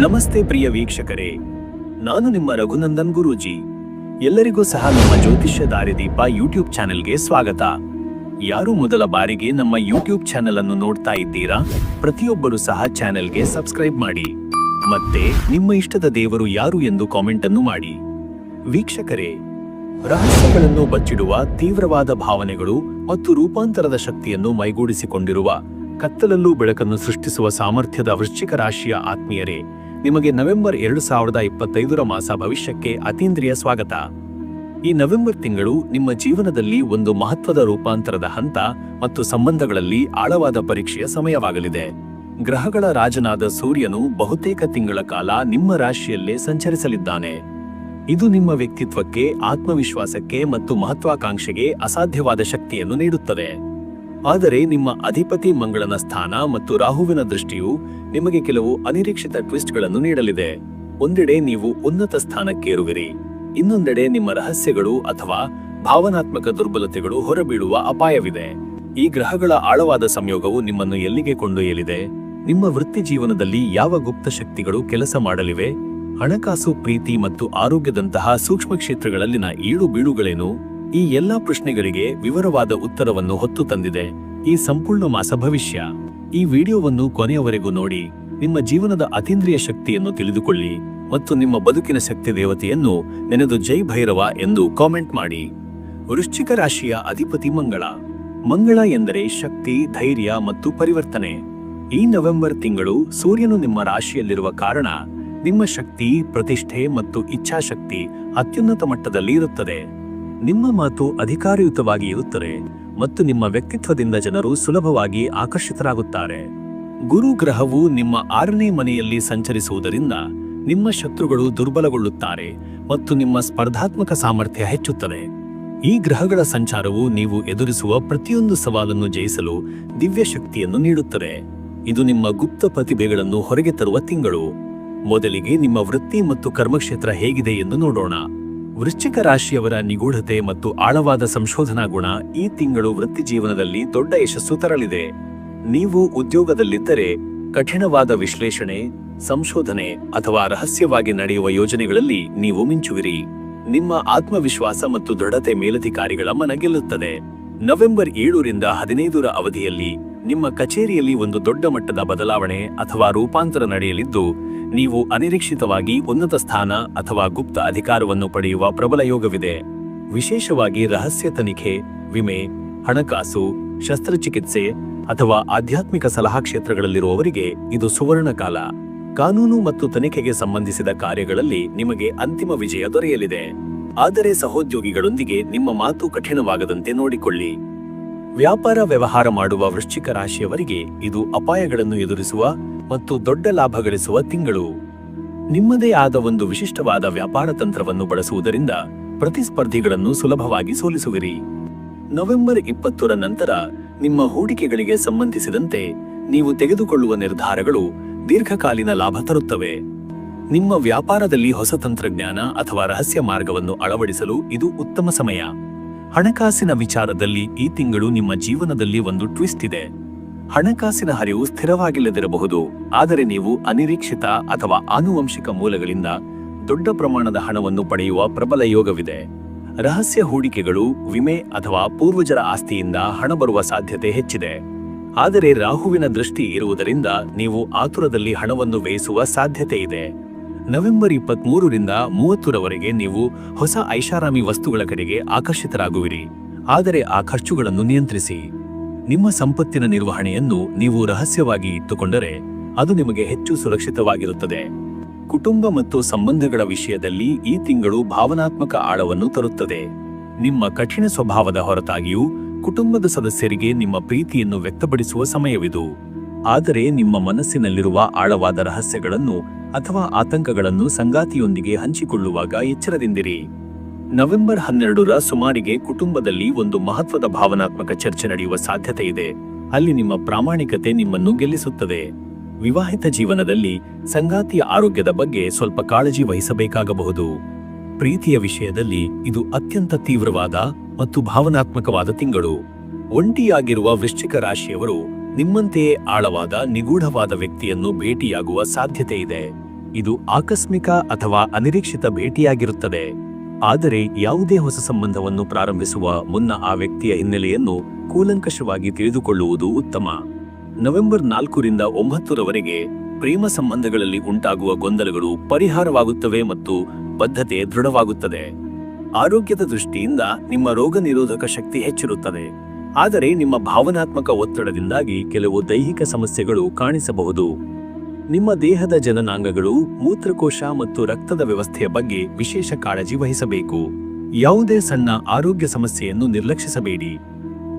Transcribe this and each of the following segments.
ನಮಸ್ತೆ ಪ್ರಿಯ ವೀಕ್ಷಕರೇ. ನಾನು ನಿಮ್ಮ ರಘುನಂದನ್ ಗುರೂಜಿ. ಎಲ್ಲರಿಗೂ ಸಹ ನಮ್ಮ ಜ್ಯೋತಿಷ್ಯ ದಾರಿದೀಪ ಯೂಟ್ಯೂಬ್ ಚಾನೆಲ್ಗೆ ಸ್ವಾಗತ. ಯಾರು ಮೊದಲ ಬಾರಿಗೆ ನಮ್ಮ ಯೂಟ್ಯೂಬ್ ಚಾನೆಲ್ ಅನ್ನು ನೋಡ್ತಾ ಇದ್ದೀರಾ, ಪ್ರತಿಯೊಬ್ಬರು ಸಹ ಚಾನೆಲ್ಗೆ ಸಬ್ಸ್ಕ್ರೈಬ್ ಮಾಡಿ. ಮತ್ತೆ ನಿಮ್ಮ ಇಷ್ಟದ ದೇವರು ಯಾರು ಎಂದು ಕಾಮೆಂಟ್ ಅನ್ನು ಮಾಡಿ. ವೀಕ್ಷಕರೇ, ರಹಸ್ಯಗಳನ್ನು ಬಚ್ಚಿಡುವ ತೀವ್ರವಾದ ಭಾವನೆಗಳು ಮತ್ತು ರೂಪಾಂತರದ ಶಕ್ತಿಯನ್ನು ಮೈಗೂಡಿಸಿಕೊಂಡಿರುವ ಕತ್ತಲಲ್ಲೂ ಬೆಳಕನ್ನು ಸೃಷ್ಟಿಸುವ ಸಾಮರ್ಥ್ಯದ ವೃಶ್ಚಿಕ ರಾಶಿಯ ಆತ್ಮೀಯರೇ ನಿಮಗೆ ನವೆಂಬರ್ ಎರಡು ಸಾವಿರದ ಇಪ್ಪತ್ತೈದರ ಮಾಸ ಭವಿಷ್ಯಕ್ಕೆ ಅತೀಂದ್ರಿಯ ಸ್ವಾಗತ. ಈ ನವೆಂಬರ್ ತಿಂಗಳು ನಿಮ್ಮ ಜೀವನದಲ್ಲಿ ಒಂದು ಮಹತ್ವದ ರೂಪಾಂತರದ ಹಂತ ಮತ್ತು ಸಂಬಂಧಗಳಲ್ಲಿ ಆಳವಾದ ಪರೀಕ್ಷೆಯ ಸಮಯವಾಗಲಿದೆ. ಗ್ರಹಗಳ ರಾಜನಾದ ಸೂರ್ಯನು ಬಹುತೇಕ ತಿಂಗಳ ಕಾಲ ನಿಮ್ಮ ರಾಶಿಯಲ್ಲೇ ಸಂಚರಿಸಲಿದ್ದಾನೆ. ಇದು ನಿಮ್ಮ ವ್ಯಕ್ತಿತ್ವಕ್ಕೆ, ಆತ್ಮವಿಶ್ವಾಸಕ್ಕೆ ಮತ್ತು ಮಹತ್ವಾಕಾಂಕ್ಷೆಗೆ ಅಸಾಧ್ಯವಾದ ಶಕ್ತಿಯನ್ನು ನೀಡುತ್ತದೆ. ಆದರೆ ನಿಮ್ಮ ಅಧಿಪತಿ ಮಂಗಳನ ಸ್ಥಾನ ಮತ್ತು ರಾಹುವಿನ ದೃಷ್ಟಿಯು ನಿಮಗೆ ಕೆಲವು ಅನಿರೀಕ್ಷಿತ ಟ್ವಿಸ್ಟ್ಗಳನ್ನು ನೀಡಲಿದೆ. ಒಂದೆಡೆ ನೀವು ಉನ್ನತ ಸ್ಥಾನಕ್ಕೇರುವಿರಿ ಇನ್ನೊಂದೆಡೆ ನಿಮ್ಮ ರಹಸ್ಯಗಳು ಅಥವಾ ಭಾವನಾತ್ಮಕ ದುರ್ಬಲತೆಗಳು ಹೊರಬೀಳುವ ಅಪಾಯವಿದೆ. ಈ ಗ್ರಹಗಳ ಆಳವಾದ ಸಂಯೋಗವು ನಿಮ್ಮನ್ನು ಎಲ್ಲಿಗೆ ಕೊಂಡೊಯ್ಯಲಿದೆ? ನಿಮ್ಮ ವೃತ್ತಿ ಜೀವನದಲ್ಲಿ ಯಾವ ಗುಪ್ತ ಶಕ್ತಿಗಳು ಕೆಲಸ ಮಾಡಲಿವೆ? ಹಣಕಾಸು, ಪ್ರೀತಿ ಮತ್ತು ಆರೋಗ್ಯದಂತಹ ಸೂಕ್ಷ್ಮ ಕ್ಷೇತ್ರಗಳಲ್ಲಿನ ಏಳು ಬೀಳುಗಳೇನು? ಈ ಎಲ್ಲಾ ಪ್ರಶ್ನೆಗಳಿಗೆ ವಿವರವಾದ ಉತ್ತರವನ್ನು ಹೊತ್ತು ತಂದಿದೆ. ಈ ಸಂಪೂರ್ಣ ಮಾಸ ಭವಿಷ್ಯ. ಈ ವಿಡಿಯೋವನ್ನು ಕೊನೆಯವರೆಗೂ ನೋಡಿ. ನಿಮ್ಮ ಜೀವನದ ಅತೀಂದ್ರಿಯ ಶಕ್ತಿಯನ್ನು ತಿಳಿದುಕೊಳ್ಳಿ ಮತ್ತು ನಿಮ್ಮ ಬದುಕಿನ ಶಕ್ತಿ ದೇವತೆಯನ್ನು ನೆನೆದು ಜೈ ಭೈರವ ಎಂದು ಕಾಮೆಂಟ್ ಮಾಡಿ. ವೃಶ್ಚಿಕ ರಾಶಿಯ ಅಧಿಪತಿ ಮಂಗಳ. ಮಂಗಳ ಎಂದರೆ ಶಕ್ತಿ, ಧೈರ್ಯ ಮತ್ತು ಪರಿವರ್ತನೆ. ಈ ನವೆಂಬರ್ ತಿಂಗಳು ಸೂರ್ಯನು ನಿಮ್ಮ ರಾಶಿಯಲ್ಲಿರುವ ಕಾರಣ ನಿಮ್ಮ ಶಕ್ತಿ, ಪ್ರತಿಷ್ಠೆ ಮತ್ತು ಇಚ್ಛಾಶಕ್ತಿ ಅತ್ಯುನ್ನತ ಮಟ್ಟದಲ್ಲಿ ಇರುತ್ತದೆ. ನಿಮ್ಮ ಮಾತು ಅಧಿಕಾರಯುತವಾಗಿ ಇರುತ್ತದೆ ಮತ್ತು ನಿಮ್ಮ ವ್ಯಕ್ತಿತ್ವದಿಂದ ಜನರು ಸುಲಭವಾಗಿ ಆಕರ್ಷಿತರಾಗುತ್ತಾರೆ. ಗುರು ಗ್ರಹವು ನಿಮ್ಮ ಆರನೇ ಮನೆಯಲ್ಲಿ ಸಂಚರಿಸುವುದರಿಂದ ನಿಮ್ಮ ಶತ್ರುಗಳು ದುರ್ಬಲಗೊಳ್ಳುತ್ತಾರೆ ಮತ್ತು ನಿಮ್ಮ ಸ್ಪರ್ಧಾತ್ಮಕ ಸಾಮರ್ಥ್ಯ ಹೆಚ್ಚುತ್ತದೆ. ಈ ಗ್ರಹಗಳ ಸಂಚಾರವು ನೀವು ಎದುರಿಸುವ ಪ್ರತಿಯೊಂದು ಸವಾಲನ್ನು ಜಯಿಸಲು ದಿವ್ಯ ಶಕ್ತಿಯನ್ನು ನೀಡುತ್ತದೆ. ಇದು ನಿಮ್ಮ ಗುಪ್ತ ಪ್ರತಿಭೆಗಳನ್ನು ಹೊರಗೆ ತರುವ ತಿಂಗಳು. ಮೊದಲಿಗೆ ನಿಮ್ಮ ವೃತ್ತಿ ಮತ್ತು ಕರ್ಮಕ್ಷೇತ್ರ ಹೇಗಿದೆ ಎಂದು ನೋಡೋಣ. ವೃಶ್ಚಿಕ ರಾಶಿಯವರ ನಿಗೂಢತೆ ಮತ್ತು ಆಳವಾದ ಸಂಶೋಧನಾ ಗುಣ ಈ ತಿಂಗಳು ವೃತ್ತಿ ಜೀವನದಲ್ಲಿ ದೊಡ್ಡ ಯಶಸ್ಸು ತರಲಿದೆ. ನೀವು ಉದ್ಯೋಗದಲ್ಲಿದ್ದರೆ ಕಠಿಣವಾದ ವಿಶ್ಲೇಷಣೆ, ಸಂಶೋಧನೆ ಅಥವಾ ರಹಸ್ಯವಾಗಿ ನಡೆಯುವ ಯೋಜನೆಗಳಲ್ಲಿ ನೀವು ಮಿಂಚುವಿರಿ. ನಿಮ್ಮ ಆತ್ಮವಿಶ್ವಾಸ ಮತ್ತು ದೃಢತೆ ಮೇಲಧಿಕಾರಿಗಳ ಮನ ಗೆಲ್ಲುತ್ತದೆ. ನವೆಂಬರ್ ಏಳರಿಂದ ಹದಿನೈದರ ಅವಧಿಯಲ್ಲಿ ನಿಮ್ಮ ಕಚೇರಿಯಲ್ಲಿ ಒಂದು ದೊಡ್ಡ ಮಟ್ಟದ ಬದಲಾವಣೆ ಅಥವಾ ರೂಪಾಂತರ ನಡೆಯಲಿದ್ದು, ನೀವು ಅನಿರೀಕ್ಷಿತವಾಗಿ ಉನ್ನತ ಸ್ಥಾನ ಅಥವಾ ಗುಪ್ತ ಅಧಿಕಾರವನ್ನು ಪಡೆಯುವ ಪ್ರಬಲ ಯೋಗವಿದೆ. ವಿಶೇಷವಾಗಿ ರಹಸ್ಯ ತನಿಖೆ, ವಿಮೆ, ಹಣಕಾಸು, ಶಸ್ತ್ರಚಿಕಿತ್ಸೆ ಅಥವಾ ಆಧ್ಯಾತ್ಮಿಕ ಸಲಹಾ ಕ್ಷೇತ್ರಗಳಲ್ಲಿರುವವರಿಗೆ ಇದು ಸುವರ್ಣ ಕಾಲ ಕಾನೂನು ಮತ್ತು ತನಿಖೆಗೆ ಸಂಬಂಧಿಸಿದ ಕಾರ್ಯಗಳಲ್ಲಿ ನಿಮಗೆ ಅಂತಿಮ ವಿಜಯ ದೊರೆಯಲಿದೆ. ಆದರೆ ಸಹೋದ್ಯೋಗಿಗಳೊಂದಿಗೆ ನಿಮ್ಮ ಮಾತು ಕಠಿಣವಾಗದಂತೆ ನೋಡಿಕೊಳ್ಳಿ. ವ್ಯಾಪಾರ ವ್ಯವಹಾರ ಮಾಡುವ ವೃಶ್ಚಿಕ ರಾಶಿಯವರಿಗೆ ಇದು ಅಪಾಯಗಳನ್ನು ಎದುರಿಸುವ ಮತ್ತು ದೊಡ್ಡ ಲಾಭ ಗಳಿಸುವ ತಿಂಗಳು. ನಿಮ್ಮದೇ ಆದ ಒಂದು ವಿಶಿಷ್ಟವಾದ ವ್ಯಾಪಾರ ತಂತ್ರವನ್ನು ಬಳಸುವುದರಿಂದ ಪ್ರತಿಸ್ಪರ್ಧಿಗಳನ್ನು ಸುಲಭವಾಗಿ ಸೋಲಿಸುವಿರಿ. ನವೆಂಬರ್ ಇಪ್ಪತ್ತರ ನಂತರ ನಿಮ್ಮ ಹೂಡಿಕೆಗಳಿಗೆ ಸಂಬಂಧಿಸಿದಂತೆ ನೀವು ತೆಗೆದುಕೊಳ್ಳುವ ನಿರ್ಧಾರಗಳು ದೀರ್ಘಕಾಲೀನ ಲಾಭ ತರುತ್ತವೆ. ನಿಮ್ಮ ವ್ಯಾಪಾರದಲ್ಲಿ ಹೊಸ ತಂತ್ರಜ್ಞಾನ ಅಥವಾ ರಹಸ್ಯ ಮಾರ್ಗವನ್ನು ಅಳವಡಿಸಲು ಇದು ಉತ್ತಮ ಸಮಯ. ಹಣಕಾಸಿನ ವಿಚಾರದಲ್ಲಿ ಈ ತಿಂಗಳು ನಿಮ್ಮ ಜೀವನದಲ್ಲಿ ಒಂದು ಟ್ವಿಸ್ಟ್ ಇದೆ. ಹಣಕಾಸಿನ ಹರಿವು ಸ್ಥಿರವಾಗಿಲ್ಲದಿರಬಹುದು, ಆದರೆ ನೀವು ಅನಿರೀಕ್ಷಿತ ಅಥವಾ ಆನುವಂಶಿಕ ಮೂಲಗಳಿಂದ ದೊಡ್ಡ ಪ್ರಮಾಣದ ಹಣವನ್ನು ಪಡೆಯುವ ಪ್ರಬಲ ಯೋಗವಿದೆ. ರಹಸ್ಯ ಹೂಡಿಕೆಗಳು, ವಿಮೆ ಅಥವಾ ಪೂರ್ವಜರ ಆಸ್ತಿಯಿಂದ ಹಣ ಬರುವ ಸಾಧ್ಯತೆ ಹೆಚ್ಚಿದೆ. ಆದರೆ ರಾಹುವಿನ ದೃಷ್ಟಿ ಇರುವುದರಿಂದ ನೀವು ಆತುರದಲ್ಲಿ ಹಣವನ್ನು ವ್ಯಯಿಸುವ ಸಾಧ್ಯತೆ ಇದೆ. ನವೆಂಬರ್ ಇಪ್ಪತ್ಮೂರರಿಂದ ಮೂವತ್ತರವರೆಗೆ ನೀವು ಹೊಸ ಐಷಾರಾಮಿ ವಸ್ತುಗಳ ಕಡೆಗೆ ಆಕರ್ಷಿತರಾಗುವಿರಿ. ಆದರೆ ಆ ಖರ್ಚುಗಳನ್ನು ನಿಯಂತ್ರಿಸಿ. ನಿಮ್ಮ ಸಂಪತ್ತಿನ ನಿರ್ವಹಣೆಯನ್ನು ನೀವು ರಹಸ್ಯವಾಗಿ ಇಟ್ಟುಕೊಂಡರೆ ಅದು ನಿಮಗೆ ಹೆಚ್ಚು ಸುರಕ್ಷಿತವಾಗಿರುತ್ತದೆ. ಕುಟುಂಬ ಮತ್ತು ಸಂಬಂಧಗಳ ವಿಷಯದಲ್ಲಿ ಈ ತಿಂಗಳು ಭಾವನಾತ್ಮಕ ಆಳವನ್ನು ತರುತ್ತದೆ. ನಿಮ್ಮ ಕಠಿಣ ಸ್ವಭಾವದ ಹೊರತಾಗಿಯೂ ಕುಟುಂಬದ ಸದಸ್ಯರಿಗೆ ನಿಮ್ಮ ಪ್ರೀತಿಯನ್ನು ವ್ಯಕ್ತಪಡಿಸುವ ಸಮಯವಿದು. ಆದರೆ ನಿಮ್ಮ ಮನಸ್ಸಿನಲ್ಲಿರುವ ಆಳವಾದ ರಹಸ್ಯಗಳನ್ನು ಅಥವಾ ಆತಂಕಗಳನ್ನು ಸಂಗಾತಿಯೊಂದಿಗೆ ಹಂಚಿಕೊಳ್ಳುವಾಗ ಎಚ್ಚರದಿಂದಿರಿ. ನವೆಂಬರ್ ಹನ್ನೆರಡರ ಸುಮಾರಿಗೆ ಕುಟುಂಬದಲ್ಲಿ ಒಂದು ಮಹತ್ವದ ಭಾವನಾತ್ಮಕ ಚರ್ಚೆ ನಡೆಯುವ ಸಾಧ್ಯತೆ ಇದೆ. ಅಲ್ಲಿ ನಿಮ್ಮ ಪ್ರಾಮಾಣಿಕತೆ ನಿಮ್ಮನ್ನು ಗೆಲ್ಲಿಸುತ್ತದೆ. ವಿವಾಹಿತ ಜೀವನದಲ್ಲಿ ಸಂಗಾತಿಯ ಆರೋಗ್ಯದ ಬಗ್ಗೆ ಸ್ವಲ್ಪ ಕಾಳಜಿ ವಹಿಸಬೇಕಾಗಬಹುದು. ಪ್ರೀತಿಯ ವಿಷಯದಲ್ಲಿ ಇದು ಅತ್ಯಂತ ತೀವ್ರವಾದ ಮತ್ತು ಭಾವನಾತ್ಮಕವಾದ ತಿಂಗಳು. ಒಂಟಿಯಾಗಿರುವ ವೃಶ್ಚಿಕ ರಾಶಿಯವರು ನಿಮ್ಮಂತೆಯೇ ಆಳವಾದ ನಿಗೂಢವಾದ ವ್ಯಕ್ತಿಯನ್ನು ಭೇಟಿಯಾಗುವ ಸಾಧ್ಯತೆ ಇದೆ. ಇದು ಆಕಸ್ಮಿಕ ಅಥವಾ ಅನಿರೀಕ್ಷಿತ ಭೇಟಿಯಾಗಿರುತ್ತದೆ. ಆದರೆ ಯಾವುದೇ ಹೊಸ ಸಂಬಂಧವನ್ನು ಪ್ರಾರಂಭಿಸುವ ಮುನ್ನ ಆ ವ್ಯಕ್ತಿಯ ಹಿನ್ನೆಲೆಯನ್ನು ಕೂಲಂಕಷವಾಗಿ ತಿಳಿದುಕೊಳ್ಳುವುದು ಉತ್ತಮ. ನವೆಂಬರ್ ನಾಲ್ಕರಿಂದ ಒಂಬತ್ತರವರೆಗೆ ಪ್ರೇಮ ಸಂಬಂಧಗಳಲ್ಲಿ ಉಂಟಾಗುವ ಗೊಂದಲಗಳು ಪರಿಹಾರವಾಗುತ್ತವೆ ಮತ್ತು ಬದ್ಧತೆ ದೃಢವಾಗುತ್ತದೆ. ಆರೋಗ್ಯದ ದೃಷ್ಟಿಯಿಂದ ನಿಮ್ಮ ರೋಗ ನಿರೋಧಕ ಶಕ್ತಿ ಹೆಚ್ಚಿರುತ್ತದೆ. ಆದರೆ ನಿಮ್ಮ ಭಾವನಾತ್ಮಕ ಒತ್ತಡದಿಂದಾಗಿ ಕೆಲವು ದೈಹಿಕ ಸಮಸ್ಯೆಗಳು ಕಾಣಿಸಬಹುದು. ನಿಮ್ಮ ದೇಹದ ಜನನಾಂಗಗಳು, ಮೂತ್ರಕೋಶ ಮತ್ತು ರಕ್ತದ ವ್ಯವಸ್ಥೆಯ ಬಗ್ಗೆ ವಿಶೇಷ ಕಾಳಜಿ ವಹಿಸಬೇಕು. ಯಾವುದೇ ಸಣ್ಣ ಆರೋಗ್ಯ ಸಮಸ್ಯೆಯನ್ನು ನಿರ್ಲಕ್ಷಿಸಬೇಡಿ.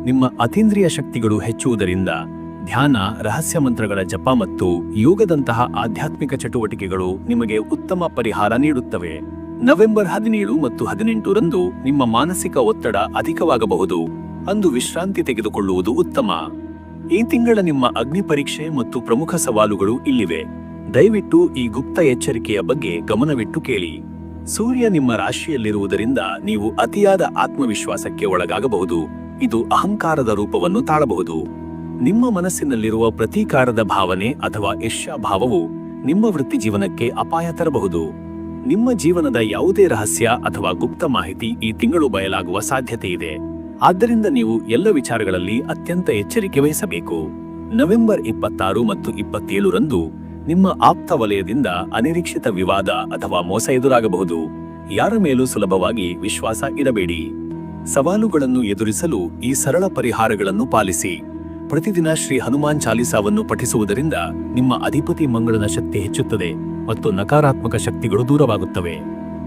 ನಿಮ್ಮ ಅತೀಂದ್ರಿಯ ಶಕ್ತಿಗಳು ಹೆಚ್ಚುವುದರಿಂದ ಧ್ಯಾನ, ರಹಸ್ಯ ಮಂತ್ರಗಳ ಜಪ ಮತ್ತು ಯೋಗದಂತಹ ಆಧ್ಯಾತ್ಮಿಕ ಚಟುವಟಿಕೆಗಳು ನಿಮಗೆ ಉತ್ತಮ ಪರಿಹಾರ ನೀಡುತ್ತವೆ. ನವೆಂಬರ್ ಹದಿನೇಳು ಮತ್ತು ಹದಿನೆಂಟರಂದು ನಿಮ್ಮ ಮಾನಸಿಕ ಒತ್ತಡ ಅಧಿಕವಾಗಬಹುದು. ಅಂದು ವಿಶ್ರಾಂತಿ ತೆಗೆದುಕೊಳ್ಳುವುದು ಉತ್ತಮ. ಈ ತಿಂಗಳ ನಿಮ್ಮ ಅಗ್ನಿ ಪರೀಕ್ಷೆ ಮತ್ತು ಪ್ರಮುಖ ಸವಾಲುಗಳು ಇಲ್ಲಿವೆ. ದಯವಿಟ್ಟು ಈ ಗುಪ್ತ ಎಚ್ಚರಿಕೆಯ ಬಗ್ಗೆ ಗಮನವಿಟ್ಟು ಕೇಳಿ. ಸೂರ್ಯ ನಿಮ್ಮ ರಾಶಿಯಲ್ಲಿರುವುದರಿಂದ ನೀವು ಅತಿಯಾದ ಆತ್ಮವಿಶ್ವಾಸಕ್ಕೆ ಒಳಗಾಗಬಹುದು. ಇದು ಅಹಂಕಾರದ ರೂಪವನ್ನು ತಾಳಬಹುದು. ನಿಮ್ಮ ಮನಸ್ಸಿನಲ್ಲಿರುವ ಪ್ರತೀಕಾರದ ಭಾವನೆ ಅಥವಾ ಭಾವವು ನಿಮ್ಮ ವೃತ್ತಿ ಜೀವನಕ್ಕೆ ಅಪಾಯ ತರಬಹುದು. ನಿಮ್ಮ ಜೀವನದ ಯಾವುದೇ ರಹಸ್ಯ ಅಥವಾ ಗುಪ್ತ ಮಾಹಿತಿ ಈ ತಿಂಗಳು ಬಯಲಾಗುವ ಸಾಧ್ಯತೆ ಇದೆ ಆದ್ದರಿಂದ ನೀವು ಎಲ್ಲ ವಿಚಾರಗಳಲ್ಲಿ ಅತ್ಯಂತ ಎಚ್ಚರಿಕೆ ವಹಿಸಬೇಕು. ನವೆಂಬರ್ ಇಪ್ಪತ್ತಾರು ಮತ್ತು ಇಪ್ಪತ್ತೇಳರಂದು ನಿಮ್ಮ ಆಪ್ತ ವಲಯದಿಂದ ಅನಿರೀಕ್ಷಿತ ವಿವಾದ ಅಥವಾ ಮೋಸ ಎದುರಾಗಬಹುದು. ಯಾರ ಮೇಲೂ ಸುಲಭವಾಗಿ ವಿಶ್ವಾಸ ಇರಬೇಡಿ. ಸವಾಲುಗಳನ್ನು ಎದುರಿಸಲು ಈ ಸರಳ ಪರಿಹಾರಗಳನ್ನು ಪಾಲಿಸಿ. ಪ್ರತಿದಿನ ಶ್ರೀ ಹನುಮಾನ್ ಚಾಲಿಸಾವನ್ನು ಪಠಿಸುವುದರಿಂದ ನಿಮ್ಮ ಅಧಿಪತಿ ಮಂಗಳನ ಶಕ್ತಿ ಹೆಚ್ಚುತ್ತದೆ ಮತ್ತು ನಕಾರಾತ್ಮಕ ಶಕ್ತಿಗಳು ದೂರವಾಗುತ್ತವೆ.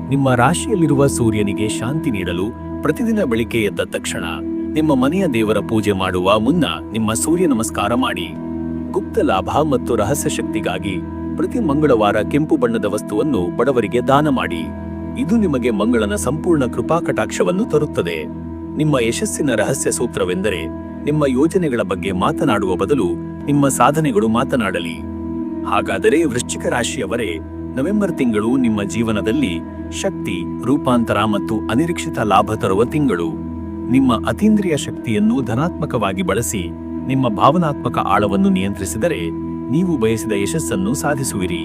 ನಿಮ್ಮ ರಾಶಿಯಲ್ಲಿರುವ ಸೂರ್ಯನಿಗೆ ಶಾಂತಿ ನೀಡಲು ಪ್ರತಿದಿನ ಬೆಳಿಗ್ಗೆ ಎದ್ದ ತಕ್ಷಣ ನಿಮ್ಮ ಮನೆಯ ದೇವರ ಪೂಜೆ ಮಾಡುವ ಮುನ್ನ ನಿಮ್ಮ ಸೂರ್ಯ ನಮಸ್ಕಾರ ಮಾಡಿ. ಗುಪ್ತ ಲಾಭ ಮತ್ತು ರಹಸ್ಯ ಶಕ್ತಿಗಾಗಿ ಪ್ರತಿ ಮಂಗಳವಾರ ಕೆಂಪು ಬಣ್ಣದ ವಸ್ತುವನ್ನು ಬಡವರಿಗೆ ದಾನ ಮಾಡಿ. ಇದು ನಿಮಗೆ ಮಂಗಳನ ಸಂಪೂರ್ಣ ಕೃಪಾ ಕಟಾಕ್ಷವನ್ನು ತರುತ್ತದೆ. ನಿಮ್ಮ ಯಶಸ್ಸಿನ ರಹಸ್ಯ ಸೂತ್ರವೆಂದರೆ ನಿಮ್ಮ ಯೋಜನೆಗಳ ಬಗ್ಗೆ ಮಾತನಾಡುವ ಬದಲು ನಿಮ್ಮ ಸಾಧನೆಗಳು ಮಾತನಾಡಲಿ. ಹಾಗಾದರೆ ವೃಶ್ಚಿಕ ರಾಶಿಯವರೇ ನವೆಂಬರ್ ತಿಂಗಳು ನಿಮ್ಮ ಜೀವನದಲ್ಲಿ ಶಕ್ತಿ, ರೂಪಾಂತರ ಮತ್ತು ಅನಿರೀಕ್ಷಿತ ಲಾಭ ತರುವ ತಿಂಗಳು. ನಿಮ್ಮ ಅತೀಂದ್ರಿಯ ಶಕ್ತಿಯನ್ನು ಧನಾತ್ಮಕವಾಗಿ ಬಳಸಿ, ನಿಮ್ಮ ಭಾವನಾತ್ಮಕ ಆಳವನ್ನು ನಿಯಂತ್ರಿಸಿದರೆ ನೀವು ಬಯಸಿದ ಯಶಸ್ಸನ್ನು ಸಾಧಿಸುವಿರಿ.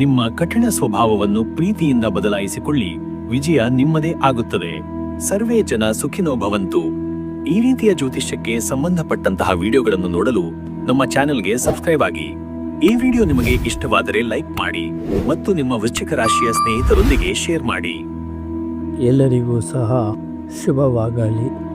ನಿಮ್ಮ ಕಠಿಣ ಸ್ವಭಾವವನ್ನು ಪ್ರೀತಿಯಿಂದ ಬದಲಾಯಿಸಿಕೊಳ್ಳಿ, ವಿಜಯ ನಿಮ್ಮದೇ ಆಗುತ್ತದೆ. ಸರ್ವೇ ಜನ ಸುಖಿನೋ ಭವಂತು. ಈ ರೀತಿಯ ಜ್ಯೋತಿಷ್ಯಕ್ಕೆ ಸಂಬಂಧಪಟ್ಟಂತಹ ವಿಡಿಯೋಗಳನ್ನು ನೋಡಲು ನಮ್ಮ ಚಾನೆಲ್ಗೆ ಸಬ್ಸ್ಕ್ರೈಬ್ ಆಗಿ. ಈ ವಿಡಿಯೋ ನಿಮಗೆ ಇಷ್ಟವಾದರೆ ಲೈಕ್ ಮಾಡಿ ಮತ್ತು ನಿಮ್ಮ ವೃಶ್ಚಿಕ ರಾಶಿಯ ಸ್ನೇಹಿತರೊಂದಿಗೆ ಶೇರ್ ಮಾಡಿ. ಎಲ್ಲರಿಗೂ ಸಹ ಶುಭವಾಗಲಿ.